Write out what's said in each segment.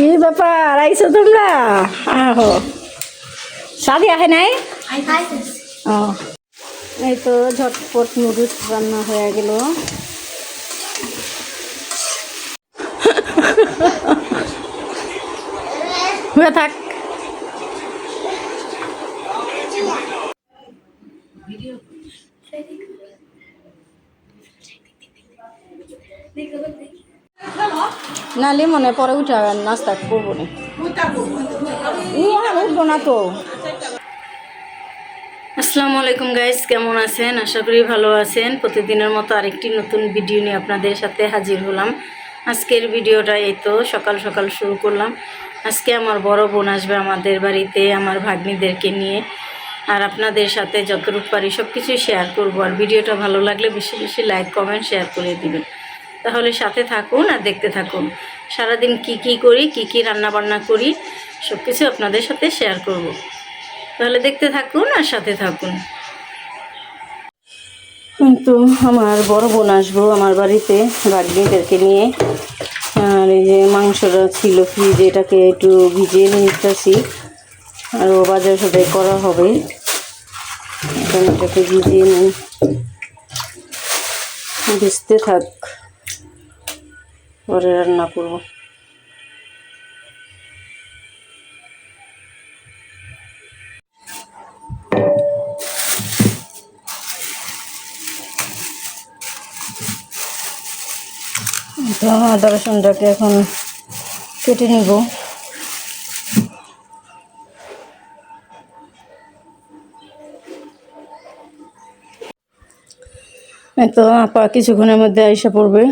কি ব্যাপার আইছো তোমরা? আহো। সাদি আহে নাই? ও এই তো ঝটপট নুডলস রান্না হয়ে গেল। হয়ে থাক। নালে মনে পরে উঠে নাস্তা করব না। উঠবো না তো। আসসালামু আলাইকুম গাইস কেমন আছেন? আশা করি ভালো আছেন। প্রতিদিনের মতো আরেকটি নতুন ভিডিও নিয়ে আপনাদের সাথে হাজির হলাম। আজকের ভিডিওটা এই তো, সকাল সকাল শুরু করলাম। আজকে আমার বড় বোন আসবে আমাদের বাড়িতে, আমার ভাগ্নিদেরকে নিয়ে। আর আপনাদের সাথে যতটুকু পারি সব কিছুই শেয়ার করব। আর ভিডিওটা ভালো লাগলে বেশি বেশি লাইক কমেন্ট শেয়ার করে দিবেন। তাহলে সাথে থাকুন আর দেখতে থাকুন। সারাদিন কি কি করি, কি কি রান্না বান্না করি সব কিছু আপনাদের সাথে শেয়ার করব। তাহলে দেখতে থাকুন আর সাথে থাকুন। কিন্তু আমার বড় বোন আসব আমার বাড়িতে বাগনিদেরকে নিয়ে। আর এই যে মাংসটা ছিল ফ্রিজে এটাকে একটু ভিজিয়ে নিতেছি। আর ও বাজার সদাই করা হবে। এটাকে ভিজিয়ে নিই। ভিজতে থাক পরে রান্না করব। আদা রসুনটাকে এখন কেটে নিব। তো আপা কিছুক্ষণের মধ্যে আইসা পড়বে।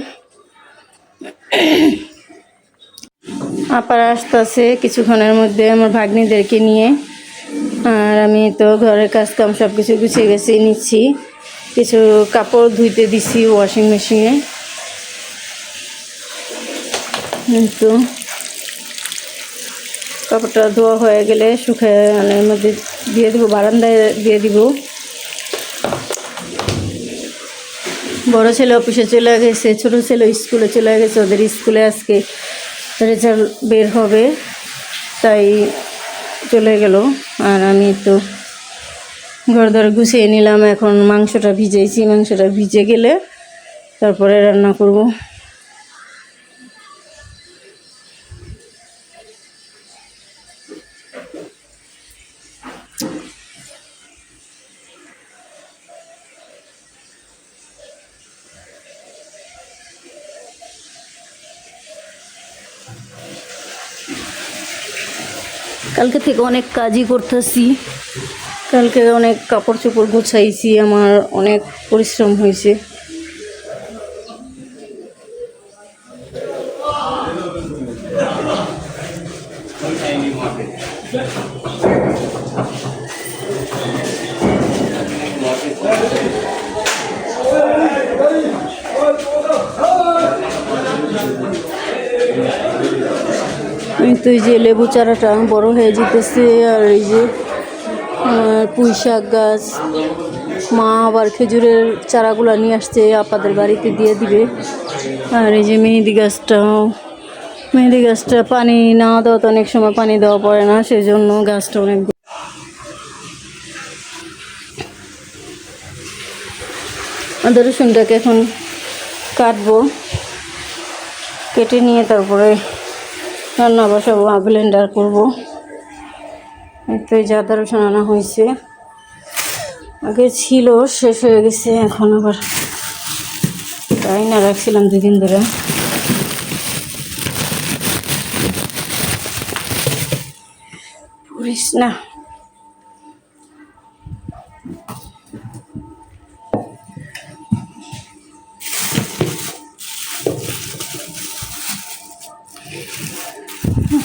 আপার আসতেছে কিছুক্ষণের মধ্যে আমার ভাগ্নিদেরকে নিয়ে। আর আমি তো ঘরের কাজ কাম সব কিছু গুছিয়ে গেছে নিচ্ছি। কিছু কাপড় ধুইতে দিছি ওয়াশিং মেশিনে তো। কাপড়টা ধোয়া হয়ে গেলে শুকায় মানে মধ্যে দিয়ে দিব, বারান্দায় দিয়ে দিব। বড় ছেলে অফিসে চলে গেছে, ছোট ছেলে স্কুলে চলে গেছে, ওদের স্কুলে আজকে রেজাল্ট বের হবে, তাই চলে গেল। আর আমি তো ঘর ধরে গুছিয়ে নিলাম, এখন মাংসটা ভিজেছি মাংসটা ভিজে গেলে তারপরে রান্না করব। কালকে থেকে অনেক কাজই করতেছি। কালকে অনেক কাপড় চোপড় গুছাইছি, আমার অনেক পরিশ্রম হয়েছে। এই তো এই যে লেবু চারাটা বড় হয়ে যেতেছে, আর এই যে পুঁই শাক গাছ, মা আবার খেজুরের চারাগুলো নিয়ে আসছে আপাদের বাড়িতে দিয়ে দিবে। আর এই যে মেহেদি গাছটাও, মেহেদি গাছটা পানি না দেওয়া তো অনেক সময় পানি দেওয়া পড়ে না সেই জন্য গাছটা অনেক আদা এখন কাটবো, কেটে নিয়ে তারপরে রান্না বসাবো ব্লেন্ডার করব। তো এই যে আদা রসুন আনা হয়েছে। আগে ছিল, শেষ হয়ে গেছে, এখন আবার তাই না রাখছিলাম দুদিন ধরে। পুরিস না।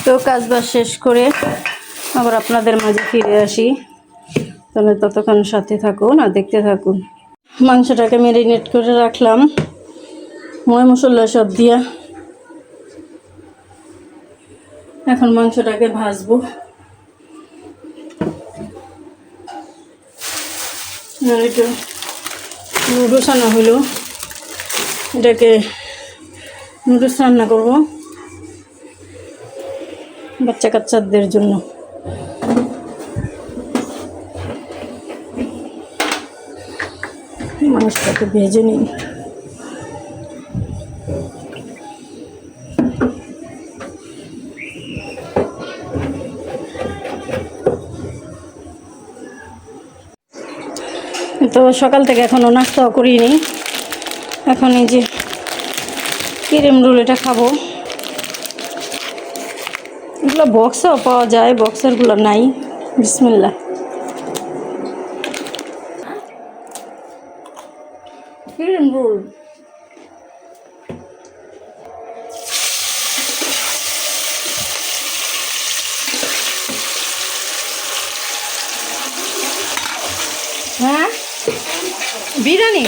তো কাজ বাজ শেষ করে আবার আপনাদের মাঝে ফিরে আসি। তাহলে ততক্ষণ সাথে থাকুন আর দেখতে থাকুন। মাংসটাকে ম্যারিনেট করে রাখলাম। ময় মশলা সব দিয়া এখন মাংসটাকে ভাজবো। একটু নুডলস হলো। এটাকে নুডলস রান্না করব। বাচ্চা কাচ্চাদের জন্য। মাংসটাকে ভেজে নিই তো সকাল থেকে এখনও নাস্তাও করিনি। এখন এই যে ক্রিম রোল এটা খাব। এগুলো বক্সও পাওয়া যায় বক্সেরগুলো নাই। বিসমিল্লা হ্যাঁ? বিরিয়ানি?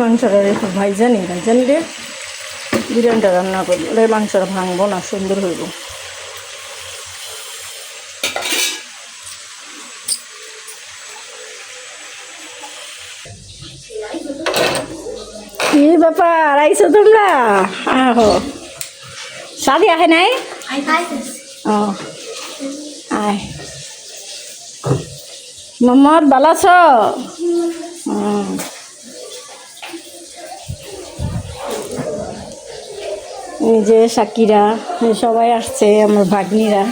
মাংসটা একটু ভাইজানি ভাইজানি রে বিরিয়ানিটা রান্না করলে মাংসটা ভাঙবো না, সুন্দর হইব। কি ব্যাপার আইসো তোমরা? আহো। সাদি আহে নাই? ও, আয়। ভালো আছো? হুম। যে সাকিরা সবাই আসছে আমার ভাগ্নিরা।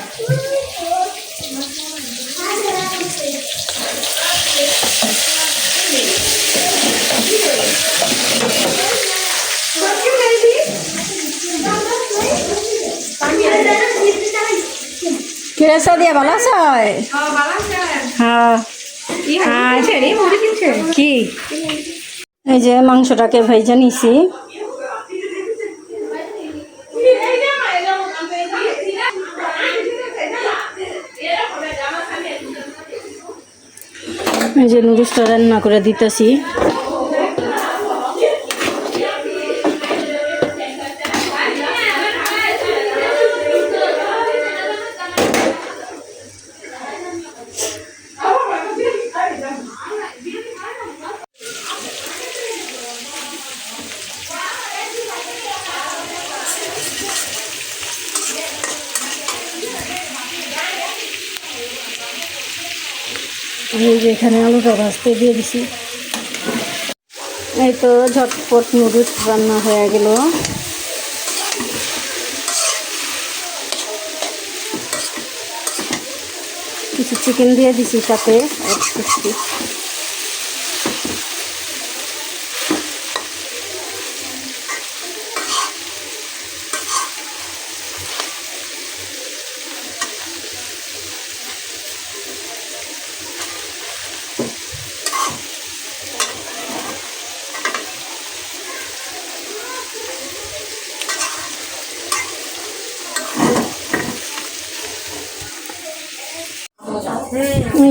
কিরে সাদিয়া ভালো আছো? হ্যাঁ। কি? এই যে মাংসটাকে ভেজে নিছি। এই যে নুডলসটা রান্না করে দিতেছি। এখানে আলুটা ভাজতে দিয়ে দিছি। এই তো ঝটপট নুডলস রান্না হয়ে গেল। কিছু চিকেন দিয়ে দিছি সাথে অ্যাড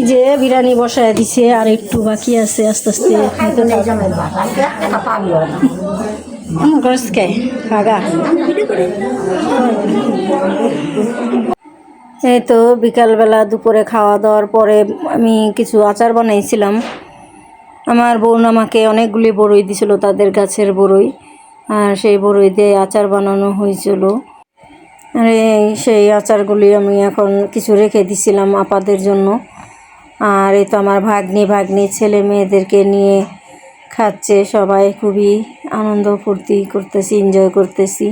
যে বিরিয়ানি বসায় দিছে আর একটু বাকি আছে আস্তে আস্তে এই তো বিকালবেলা দুপুরে খাওয়া দাওয়ার পরে আমি কিছু আচার বানাইছিলাম। আমার বোন আমাকে অনেকগুলি বড়ই দিছিল, তাদের গাছের বড়ই। আর সেই বড়ই দিয়ে আচার বানানো হয়েছিল। আর সেই আচারগুলি আমি এখন কিছু রেখে দিছিলাম আপাদের জন্য। আর এই তো আমার ভাগ্নি ভাগ্নি ছেলে মেয়েদেরকে নিয়ে খাচ্ছে সবাই, খুবই আনন্দ ফুর্তি করতেছি এনজয় করতেছি।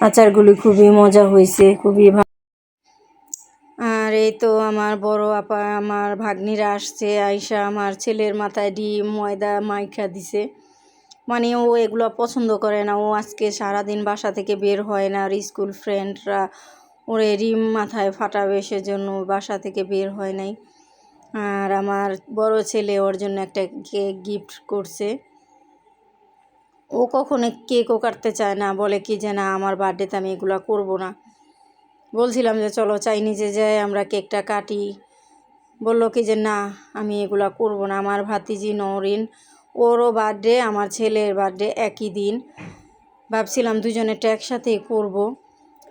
আচারগুলি খুবই মজা হয়েছে খুবই আর এই তো আমার বড় আপা, আমার ভাগ্নিরা আসছে আয়সা আমার ছেলের মাথায় ডিম, ময়দা মাইখা দিছে। মানে ও এগুলো পছন্দ করে না, ও আজকে সারাদিন বাসা থেকে বের হয় না, আর স্কুল ফ্রেন্ডরা ওরে রিম মাথায় ফাটাবে সেজন্য বাসা থেকে বের হয় নাই। আর আমার বড় ছেলে ওর জন্য একটা কেক গিফট করছে। ও কখনো কেকও কাটতে চায় না, বলে কি যে না, আমার বার্থডেতে আমি এগুলো করব না। বলছিলাম যে, চলো চাইনিজে যাই, আমরা কেকটা কাটি। বলল কি যে, না, আমি এগুলা করব না। আমার ভাতিজি নরিন, ওরও বার্থডে আমার ছেলের বার্থডে একই দিন। ভাবছিলাম দুজনেরটা একসাথেই করব,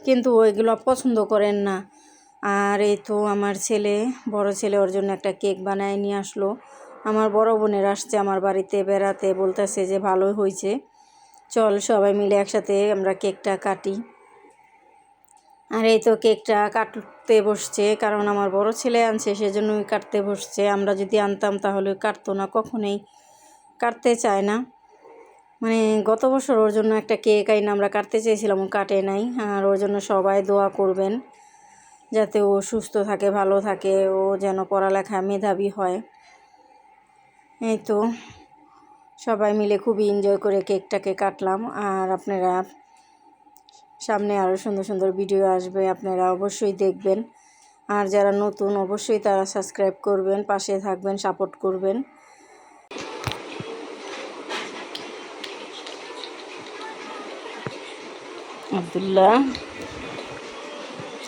কিন্তু ওইগুলো পছন্দ করেন না। আর এই তো আমার ছেলে, বড় ছেলে ওর জন্য একটা কেক বানায় নিয়ে আসলো। আমার বড় বোনের আসছে আমার বাড়িতে বেড়াতে, বলতেছে যে ভালোই হয়েছে। চল সবাই মিলে একসাথে আমরা কেকটা কাটি। আর এই তো কেকটা কাটতে বসছে, কারণ আমার বড় ছেলে আনছে, সেজন্যই কাটতে বসছে। আমরা যদি আনতাম তাহলে কাটতো না, কখনোই কাটতে চায় না। মানে গত বছর ওর জন্য একটা কেক আইন, আমরা কাটতে চেয়েছিলাম, ও কাটে নাই। আর ওর জন্য সবাই দোয়া করবেন। যাতে ও সুস্থ থাকে, ভালো থাকে, ও যেন পড়ালেখায় মেধাবী হয়। এই তো, সবাই মিলে খুবই এনজয় করে কেকটাকে কাটলাম। আর আপনারা সামনে আরও সুন্দর সুন্দর ভিডিও আসবে, আপনারা অবশ্যই দেখবেন। আর যারা নতুন, অবশ্যই তারা সাবস্ক্রাইব করবেন, পাশে থাকবেন সাপোর্ট করবেন। আবদুল্লাহ।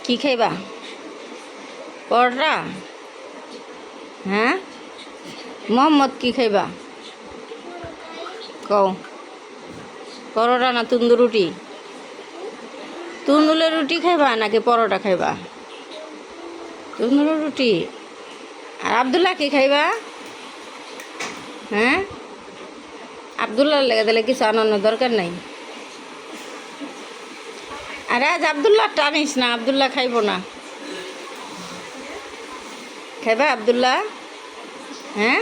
কি খাইবা? পরোটা? হ্যাঁ? মোহাম্মদ কি খাইবা? কও। পরোটা না তুন্দুর রুটি? তুন্দুলের রুটি খাইবা নাকি পরোটা খাইবা? তুন্দুলের রুটি। আর আবদুল্লাহ কি খাইবা? হ্যাঁ? আবদুল্লাহ লেগে দিলে কিছু আনানোর দরকার নাই। আরে আজ আবদুল্লাহ টানিস না আবদুল্লাহ খাইব না। খাইবা আবদুল্লাহ? হ্যাঁ?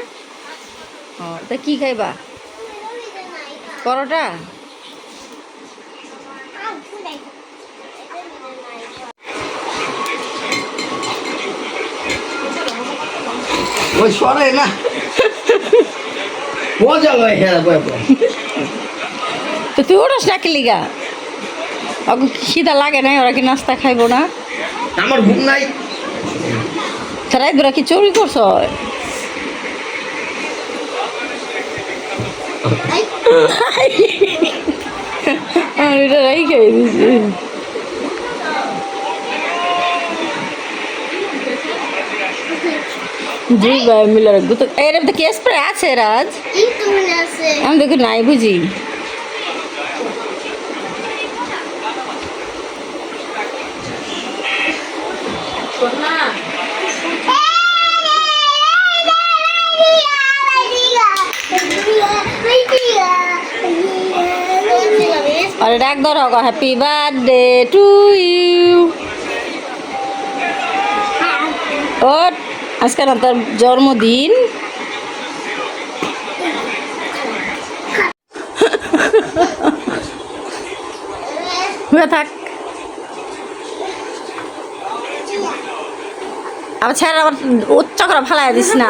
ও তা কি খাইবা? পরোটা? ওই সরে না। মজা লয় হ্যাঁ তো তুই ওটাস না কি লিগা? ওকে খিদা লাগে নাই ওরা কি নাস্তা খাইবো না? আমার ঘুম নাই। তারা এদুরা কি চুরি করছ? এটা দিছি। জি ভাই মিলে রাখব তো এর মধ্যে কি স্প্রে আছে রাজ? আমি দেখি নাই বুঝি। আর ডাক ধর হ্যাপি বার্থডে টু ইউ ও আজকে না তোর জন্মদিন। থাক। আবার ছেড়ে, আবার উচ্চ করে দিস না।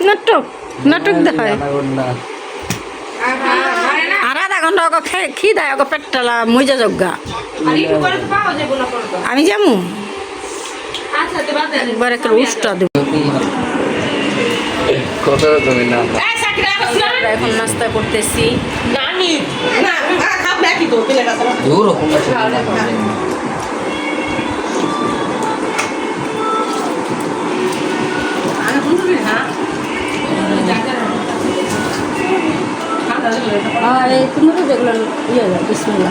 নাটক নাটক দেখায়। আর আধা ঘণ্টা ওকে খে- খিদায় ওকে পেটটা মজা জগ্গা আমি যাব? একবার একটা উষ্টা দেবো। এখন নাস্তা করতেছি। দূর আর এই তুমি তো যেগুলো ইয়ে বিসমিল্লা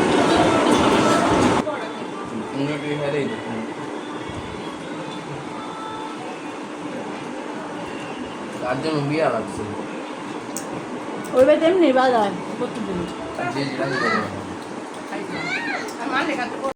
তার জন্য বিয়া লাগছে। ওই বাড়িতে এমনি বাজার প্রতিদিন।